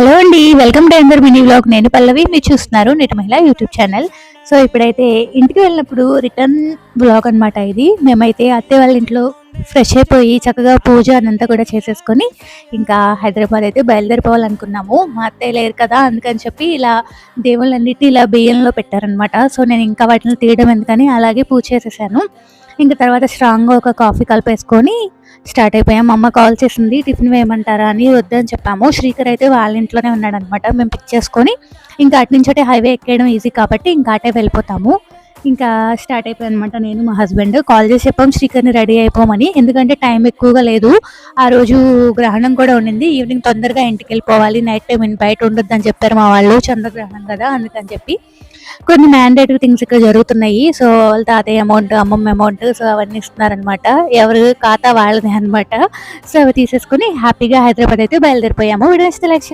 Hello అండి welcome to అందర్ mini vlog. నేను పల్లవి మీరు చూస్తున్నారు నేటి మహిళ యూట్యూబ్ ఛానల్. సో ఇప్పుడైతే ఇంటికి వెళ్ళినప్పుడు రిటర్న్ బ్లాగ్ అనమాట ఇది. మేమైతే అత్తే వాళ్ళ ఇంట్లో ఫ్రెష్ అయిపోయి చక్కగా పూజ అనంతా కూడా చేసేసుకొని ఇంకా హైదరాబాద్ అయితే బయలుదేరిపోవాలనుకున్నాము. మా అత్తయ్య లేరు కదా అందుకని చెప్పి ఇలా దేవుళ్ళన్నిటి ఇలా బియ్యంలో పెట్టారనమాట సో నేను ఇంకా వాటిని తీయడం ఎందుకని అలాగే పూజ చేసేసాను. ఇంకా తర్వాత స్ట్రాంగ్గా ఒక కాఫీ కలిపేసుకొని స్టార్ట్ అయిపోయాం. మా అమ్మ కాల్ చేసింది టిఫిన్ వేయమంటారా? అని వద్దని చెప్పాము. శ్రీకర్ అయితే వాళ్ళ ఇంట్లోనే ఉన్నాడు అనమాట మేము పిక్ చేసుకొని ఇంకా అటు నుంచి హైవే ఎక్కేయడం ఈజీ కాబట్టి ఇంకా అటే వెళ్ళిపోతాము. ఇంకా స్టార్ట్ అయిపోయాయి అనమాట నేను మా హస్బెండ్ కాల్ చేసి చెప్పాం శ్రీకర్ని రెడీ అయిపోమని. ఎందుకంటే టైం ఎక్కువగా లేదు. ఆ రోజు గ్రహణం కూడా ఉండింది. ఈవినింగ్ తొందరగా ఇంటికి వెళ్ళిపోవాలి. నైట్ టైం బయట ఉండొద్దు అని చెప్పారు మా వాళ్ళు. చంద్రగ్రహణం కదా అందుకని చెప్పి. కొన్ని మ్యాండేటరీ థింగ్స్ ఇక్కడ జరుగుతున్నాయి. సో వాళ్ళ తాతయ్య అమౌంట్ అమ్మమ్మ అమౌంట్ సో అవన్నీ ఇస్తున్నారనమాట ఎవరు ఖాతా వాళ్ళదే అనమాట సో అవి తీసేసుకుని హ్యాపీగా హైదరాబాద్ అయితే బయలుదేరిపోయాము. Video like